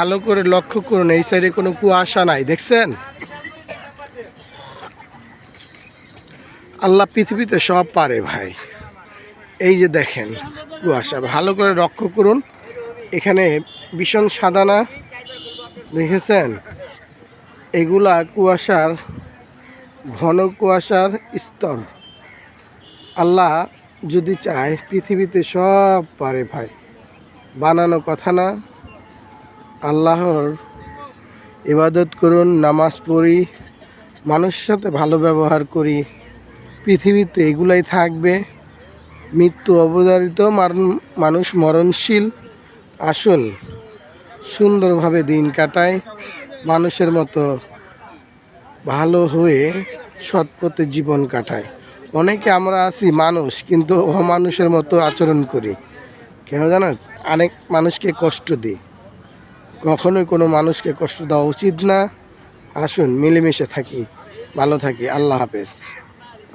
ভালো করে লক্ষ্য করুন, এই সাইডে কোনো কুয়াশা নাই, দেখছেন? আল্লাহ পৃথিবীতে সব পারে ভাই। এই যে দেখেন কুয়াশা, ভালো করে লক্ষ্য করুন। এখানে ভীষণ সাদা না দেখেছেন? এগুলা কুয়াশার, ঘন কুয়াশার স্তর। আল্লাহ যদি চায়, পৃথিবীতে সব পারে ভাই। বানানো কথা না। আল্লাহর ইবাদত করুন, নামাজ পড়ি, মানুষের সাথে ভালো ব্যবহার করি। পৃথিবীতে এগুলাই থাকবে। মৃত্যু অবধারিত মানুষ মরণশীল। আসুন, সুন্দরভাবে দিন কাটায় মানুষের মতো ভালো হয়ে সৎ পথে জীবন কাটায় অনেকে আমরা আছি মানুষ, কিন্তু অমানুষের মতো আচরণ করি। কেন জানেন অনেক মানুষকে কষ্ট দিই। কখনোই কোনো মানুষকে কষ্ট দেওয়া উচিত না। আসুন মিলেমিশে থাকি। ভালো থাকি। আল্লাহ হাফেজ।